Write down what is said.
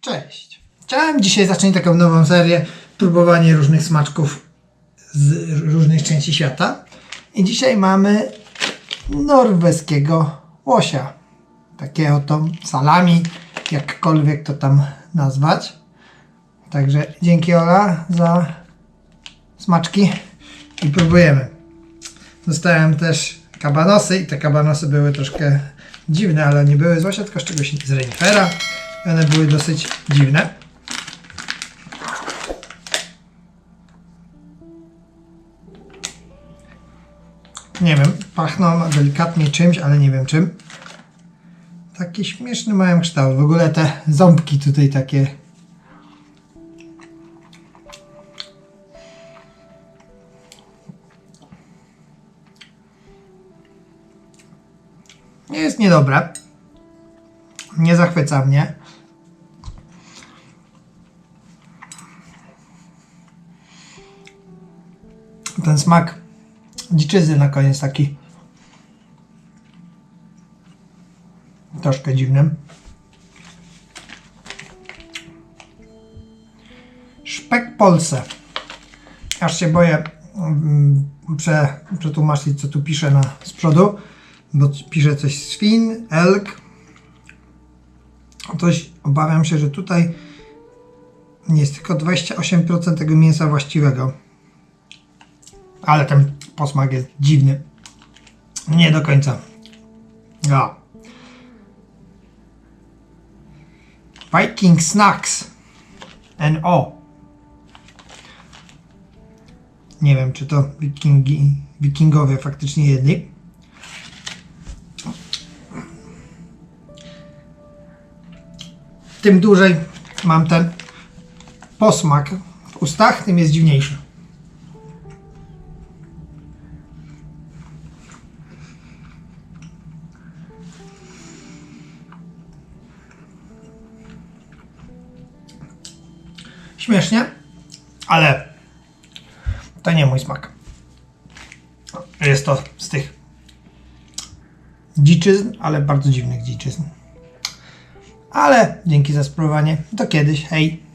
Cześć. Chciałem dzisiaj zacząć taką nową serię próbowanie różnych smaczków z różnych części świata. I dzisiaj mamy norweskiego łosia. Takie oto salami, jakkolwiek to tam nazwać. Także dzięki Ola za smaczki i próbujemy. Dostałem też kabanosy i te kabanosy były troszkę dziwne, ale nie były z łosia, tylko z czegoś z renifera. I one były dosyć dziwne. Nie wiem, pachną delikatnie czymś, ale nie wiem czym. Taki śmieszny mają kształt. W ogóle te ząbki tutaj takie. Nie jest niedobre. Nie zachwyca mnie. Ten smak dziczyzny na koniec taki troszkę dziwny. Szpek Polsce. Aż się boję mm, prze, przetłumaczyć, co tu pisze na, z przodu, bo pisze coś swin, elk. Coś obawiam się, że tutaj jest tylko 28% tego mięsa właściwego. Ale ten posmak jest dziwny. Nie do końca. Ja. Viking Snacks. NO. Nie wiem, czy to wikingi, wikingowie faktycznie jedli. Tym dłużej mam ten posmak w ustach, tym jest dziwniejszy. Śmiesznie, ale to nie mój smak. Jest to z tych dziczyzn, ale bardzo dziwnych dziczyzn. Ale dzięki za spróbowanie. Do kiedyś. Hej!